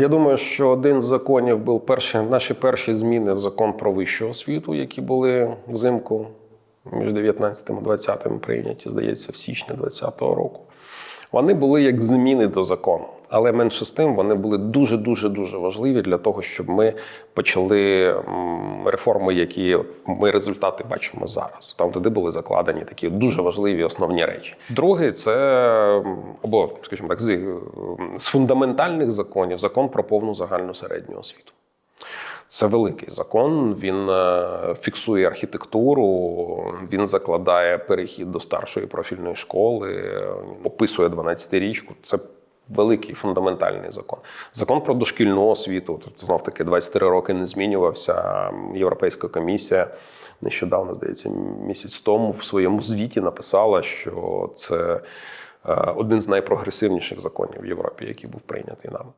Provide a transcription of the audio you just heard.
Я думаю, що один з законів був перший, наші перші зміни в закон про вищу освіту, які були взимку між 19 і 20 прийняті, здається, в січні 2020 року. Вони були як зміни до закону, але менше з тим вони були дуже дуже дуже важливі для того, щоб ми почали реформи, які ми результати бачимо зараз. Там туди були закладені такі дуже важливі основні речі. Другий це або, скажімо так, з, фундаментальних законів закон про повну загальну середню освіту. Це великий закон. Він е, фіксує архітектуру, він закладає перехід до старшої профільної школи, е, описує 12-річку. Це великий фундаментальний закон. Закон про дошкільну освіту. Тут знов таки 23 роки не змінювався. Європейська комісія нещодавно, здається, місяць тому в своєму звіті написала, що це е, один з найпрогресивніших законів в Європі, який був прийнятий нами.